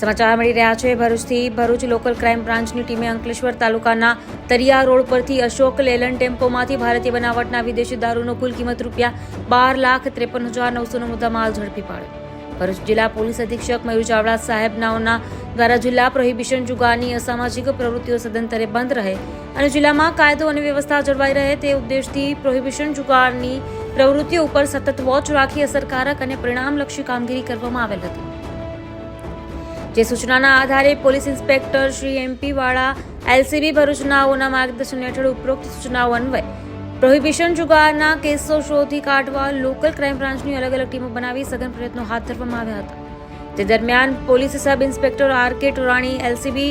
સમાચાર મળી રહ્યા છે. ભરૂચથી ભરૂચ લોકલ ક્રાઇમ બ્રાન્ચની ટીમે અંકલેશ્વર તાલુકાના તરિયા રોડ પરથી અશોક લેલન ટેમ્પોમાંથી ભારતીય બનાવટના વિદેશી દારૂનો કુલ કિંમત રૂપિયા બાર લાખ ત્રેપન હજાર નવસોનો મુદ્દામાલ ઝડપી પાડ્યો. ભરૂચ જિલ્લા પોલીસ અધિક્ષક મયુર ચાવડા સાહેબ નાઓના દ્વારા જિલ્લા પ્રોહિબિશન જુગારની અસામાજિક પ્રવૃત્તિઓ સદંતરે બંધ રહે અને જિલ્લામાં કાયદો અને વ્યવસ્થા જળવાઈ રહે તે ઉદ્દેશથી પ્રોહિબિશન જુગારની પ્રવૃત્તિઓ ઉપર સતત વોચ રાખી અસરકારક અને પરિણામલક્ષી કામગીરી કરવામાં આવેલ હતી. જે સૂચનાના આધારે police inspector Shri MP Vala LCB ભરૂચનાઓના માર્ગદર્શન હેઠળ ઉપરોક્ત સૂચનાઓ અન્વયે પ્રોહિબિશન જુગારના કેસો શોધી કાઢવા લોકલ ક્રાઇમ બ્રાન્ચની અલગ અલગ ટીમો બનાવી સઘન પ્રયત્નો હાથ ધરવામાં આવ્યા હતા. તે દરમિયાન police sub inspector R K Torani LCB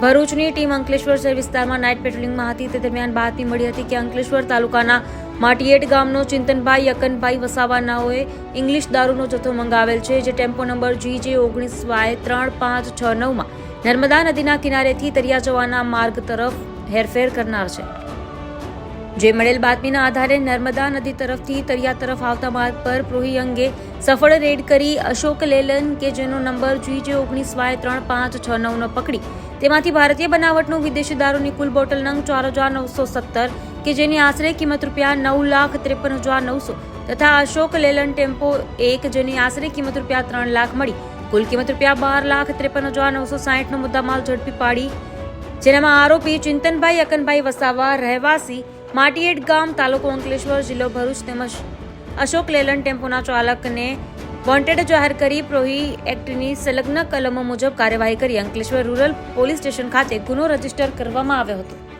ભરૂચની ટીમ અંકલેશ્વર શહેર વિસ્તારમાં નાઇટ પેટ્રોલિંગમાં હતી. તે દરમિયાન બાતમી મળી હતી કે અંકલેશ્વર તાલુકાના માટીયેટ ગામનો ચિંતનભાઈ યકનભાઈ વસાવાનાઓએ ઇંગ્લિશ દારૂનો જથ્થો મંગાવેલ છે, જે ટેમ્પો નંબર જી જે ઓગણીસ વાય ત્રણ પાંચ છ નવમાં નર્મદા નદીના કિનારેથી તરિયા જવાના માર્ગ તરફ હેરફેર કરનાર છે. જે મળેલ બાતમીના આધારે નર્મદા નદી તરફથી તરિયા તરફ આવતા માર્ગ પર પ્રોહી અંગે સફળ રેડ કરી અશોક લેલન કે જેનો નંબર જી જે ઓગણીસ વાય ત્રણ પાંચ છ નવનો પકડી. તેમાંથી ભારતીય બનાવટનું વિદેશી દારૂની કુલ બોટલ નંગ ચાર હજાર નવસો સત્તર કે જેની આશરે કિંમત રૂપિયા નવ લાખ ત્રેપન હજાર નવસો તથા અશોક લેલન ટેમ્પો એક જેની આશરે કિંમત રૂપિયા ત્રણ લાખ મળી. કુલ કિંમત રૂપિયા બાર લાખ ત્રેપન હજાર નવસો સાહીઠનો મુદ્દામાલ ઝડપી પાડી, જેનામાં આરોપી ચિંતનભાઈ અકનભાઈ વસાવા રહેવાસી માટીએડ ગામ તાલુકો અંકલેશ્વર જિલ્લો ભરૂચ તેમજ અશોક લેલન ટેમ્પોના ચાલકને વોન્ટેડ જાહેર કરી પ્રોહી એક્ટની સંલગ્ન કલમો મુજબ કાર્યવાહી કરી અંકલેશ્વર રૂરલ પોલીસ સ્ટેશન ખાતે ગુનો રજિસ્ટર કરવામાં આવ્યો હતો.